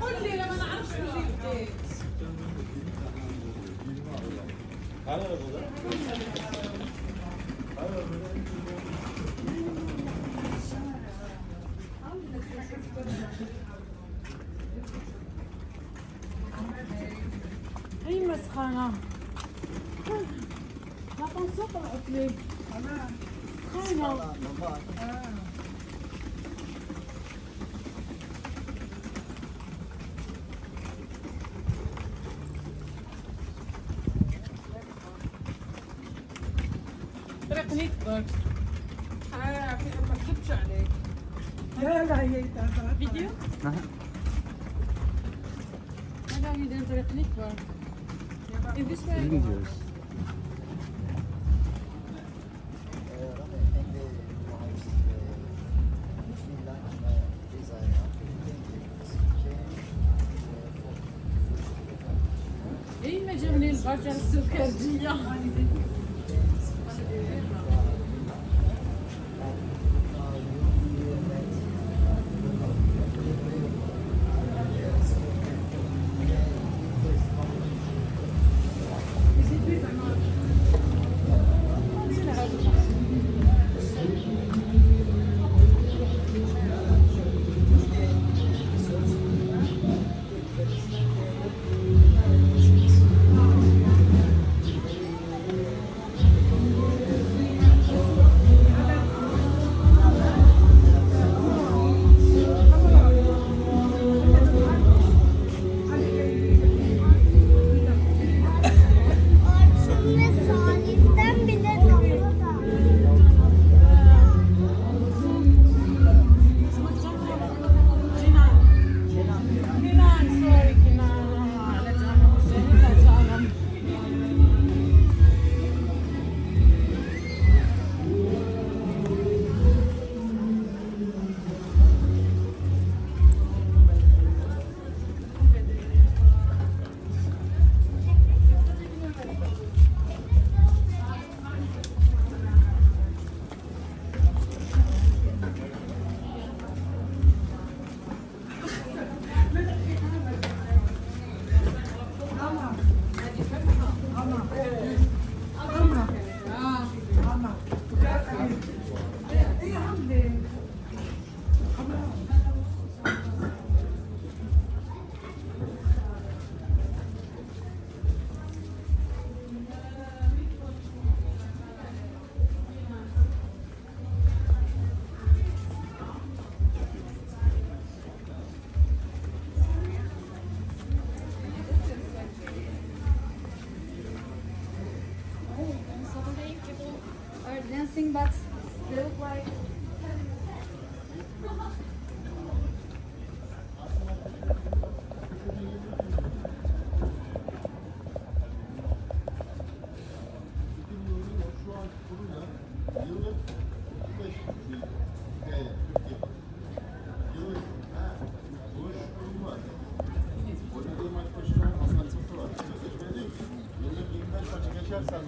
قول لي لما نعرفش نجيب هذا هي مسخرة لا تنسى طلعت لي سخانة طريقني كبر ها في ما كتبش عليك لا لا هي تعرف فيديو هذا هو يدير طريقني كبر In this way. gidiyoruz. اي ما جابني البرجر السكرجيه like dancing, but they look like. geçersen.